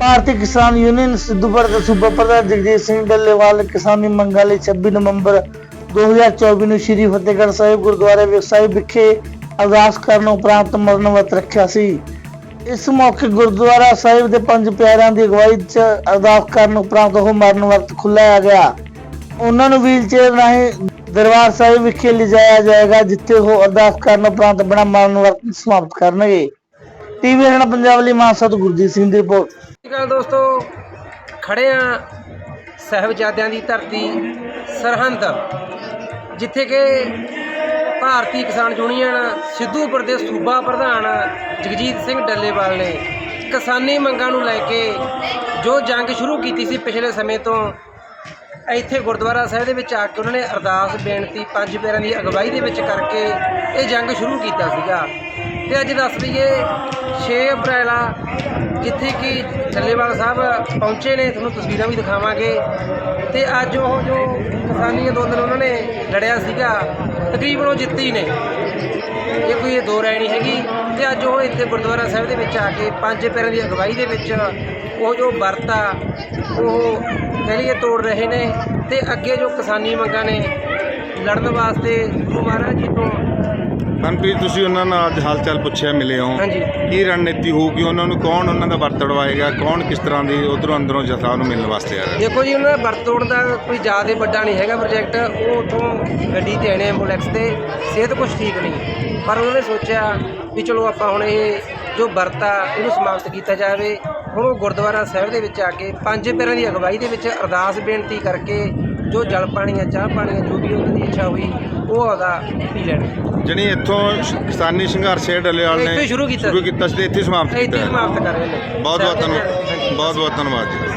ਭਾਰਤੀ ਕਿਸਾਨ ਯੂਨੀਅਨ ਸਿੱਧੂਪੁਰ ਦੇ ਸੂਬਾ ਪ੍ਰਧਾਨ ਜਗਜੀਤ ਸਿੰਘ ਡੱਲੇਵਾਲ ਕਿਸਾਨੀ ਮੰਗਾਂ ਲਈ 26 ਨਵੰਬਰ 2024 ਨੂੰ ਸ੍ਰੀ ਫਤਿਹਗੜ੍ਹ ਸਾਹਿਬ ਗੁਰਦੁਆਰੇ ਵਿਖ- ਵਿਖੇ ਅਰਦਾਸ ਕਰਨ ਉਪਰੰਤ ਮਰਨ ਵਰਤ ਰੱਖਿਆ ਸੀ। ਇਸ ਮੌਕੇ ਗੁਰਦੁਆਰਾ ਸਾਹਿਬ ਦੇ ਪੰਜ ਪਿਆਰਿਆਂ ਦੀ ਅਗਵਾਈ 'ਚ ਅਰਦਾਸ ਕਰਨ ਉਪਰੰਤ ਉਹ ਮਰਨ ਵਰਤ ਖੁੱਲਾਇਆ ਗਿਆ। ਉਹਨਾਂ ਨੂੰ ਵੀਲਚੇਅਰ ਰਾਹੀਂ ਦਰਬਾਰ ਸਾਹਿਬ ਵਿਖੇ ਲਿਜਾਇਆ ਜਾਏਗਾ, ਜਿੱਥੇ ਉਹ ਅਰਦਾਸ ਕਰਨ ਉਪਰੰਤ ਆਪਣਾ ਮਰਨ ਵਰਤ ਸਮਾਪਤ ਕਰਨਗੇ। ਟੀਵੀ ਹਰਿਆਣਾ ਪੰਜਾਬ ਲਈ ਮਾਨਸਾ ਤੋਂ ਗੁਰਜੀਤ ਸਿੰਘ ਦੀ ਰਿਪੋਰਟ। ਸਤਿ ਦੋਸਤੋ, ਖੜੇ ਆ ਸਾਹਿਬਜ਼ਾਦਿਆਂ ਦੀ ਧਰਤੀ ਸਰਹੰਦ, ਜਿੱਥੇ ਕਿ ਭਾਰਤੀ ਕਿਸਾਨ ਯੂਨੀਅਨ ਸਿੱਧੂਪੁਰ ਦੇ ਸੂਬਾ ਪ੍ਰਧਾਨ ਜਗਜੀਤ ਸਿੰਘ ਡੱਲੇਵਾਲ ਨੇ ਕਿਸਾਨੀ ਮੰਗਾਂ ਨੂੰ ਲੈ ਕੇ ਜੋ ਜੰਗ ਸ਼ੁਰੂ ਕੀਤੀ ਸੀ ਪਿਛਲੇ ਸਮੇਂ ਤੋਂ ਇੱਥੇ ਗੁਰਦੁਆਰਾ ਸਾਹਿਬ ਦੇ ਵਿੱਚ ਆ ਕੇ ਉਹਨਾਂ ਨੇ ਅਰਦਾਸ, ਬੇਨਤੀ, ਪੰਜ ਪਿਆਰਿਆਂ ਦੀ ਅਗਵਾਈ ਦੇ ਵਿੱਚ ਕਰਕੇ ਇਹ ਜੰਗ ਸ਼ੁਰੂ ਕੀਤਾ ਸੀਗਾ। ਤੇ ਅੱਜ ਦੱਸ ਦਈਏ 6 ਅਪ੍ਰੈਲ ਆ, ਜਿੱਥੇ ਕਿ ਡੱਲੇਵਾਲ ਸਾਹਿਬ ਪਹੁੰਚੇ ਨੇ, ਤੁਹਾਨੂੰ ਤਸਵੀਰਾਂ ਵੀ ਦਿਖਾਵਾਂਗੇ। ਤੇ ਅੱਜ ਉਹ ਜੋ ਕਿਸਾਨੀ ਅੰਦੋਲਨ ਉਹਨਾਂ ਨੇ ਲੜਿਆ ਸੀਗਾ, ਤਕਰੀਬਨ ਉਹ ਜਿੱਤੀ ਨੇ। ਇਹ ਕੋਈ ਇਹ ਦੋ ਰਾਏ ਨਹੀਂ ਹੈਗੀ। ਤੇ ਅੱਜ ਉਹ ਇੱਥੇ ਗੁਰਦੁਆਰਾ ਸਾਹਿਬ ਦੇ ਵਿੱਚ ਆ ਕੇ ਪੰਜ ਪਿਆਰਿਆਂ ਦੀ ਅਗਵਾਈ ਦੇ ਵਿੱਚ ਉਹ ਜੋ ਵਰਤਾ ਉਹ ਕਹਿ ਲਈਏ ਤੋੜ ਰਹੇ ਨੇ ਤੇ ਅੱਗੇ ਜੋ ਕਿਸਾਨੀ ਮੰਗਾਂ ਨੇ ਲੜਨ ਵਾਸਤੇ ਗੁਰੂ ਮਹਾਰਾਜ ਜੀ ਤੋਂ ਮਨਪ੍ਰੀਤ ਤੁਸੀਂ ਉਹਨਾਂ ਨਾਲ ਅੱਜ ਹਾਲ ਚਾਲ ਪੁੱਛਿਆ ਮਿਲੇ ਹੋ। ਹਾਂਜੀ। ਕੀ ਰਣਨੀਤੀ ਹੋਊਗੀ? ਉਹਨਾਂ ਨੂੰ ਕੌਣ ਉਹਨਾਂ ਦਾ ਵਰਤ ਅੜਵਾਏਗਾ? ਕੌਣ ਕਿਸ ਤਰ੍ਹਾਂ ਦੀ ਉਧਰੋਂ ਅੰਦਰੋਂ ਜਥਾ ਨੂੰ ਮਿਲਣ ਵਾਸਤੇ ਆ ਰਿਹਾ? ਦੇਖੋ ਜੀ ਉਹਨਾਂ ਦਾ ਵਰਤੋੜ ਦਾ ਕੋਈ ਜ਼ਿਆਦਾ ਵੱਡਾ ਨਹੀਂ ਹੈਗਾ ਪ੍ਰੋਜੈਕਟ ਉਹ ਉਥੋਂ ਗੱਡੀ ਤੇ ਆਣੇ ਐਂਬੂਲੈਂਸ ਤੇ। ਸਿਹਤ ਕੁਝ ਠੀਕ ਨਹੀਂ। ਪਰ ਉਹਨਾਂ ਨੇ ਸੋਚਿਆ ਵੀ ਚਲੋ ਆਪਾਂ ਹੁਣ ਇਹ ਜੋ ਵਰਤਾ ਇਹਨੂੰ ਸਮਾਪਤ ਕੀਤਾ ਜਾਵੇ ਹੁਣ ਉਹ ਗੁਰਦੁਆਰਾ ਸਾਹਿਬ ਦੇ ਵਿੱਚ ਆ ਕੇ ਪੰਜ ਪਿਆਰਿਆਂ ਦੀ ਅਗਵਾਈ ਦੇ ਵਿੱਚ ਅਰਦਾਸ ਬੇਨਤੀ ਕਰਕੇ ਜੋ ਜਲ ਪਾਣੀ ਆ ਚਾਹ ਪਾਣੀ ਆ ਜੋ ਵੀ ਉਹਨਾਂ ਦੀ ਇੱਛਾ ਹੋਈ ਉਹ ਉਹਦਾ ਪੀ ਲੈਣ। ਜਣੀ ਇੱਥੋਂ ਸ਼- ਕਿਸਾਨੀ ਸੰਘਰਸ਼ ਇਹ ਡੱਲੇਵਾਲ ਨੇ ਇੱਥੋਂ ਹੀ ਸ਼ੁਰੂ ਕੀਤਾ। ਸ਼ੁਰੂ ਕੀਤਾ ਸੀ ਤੇ ਇੱਥੇ ਹੀ ਸਮਾਪਤ ਇੱਥੇ ਕੀਤਾ ਹੀ ਹੈ। ਸਮਾਪਤ ਕਰ ਰਹੇ ਨੇ। ਬਹੁਤ ਬਹੁਤ ਧੰਨਵਾਦ। ਬਹੁਤ ਬਹੁਤ ਧੰਨਵਾਦ ਜੀ।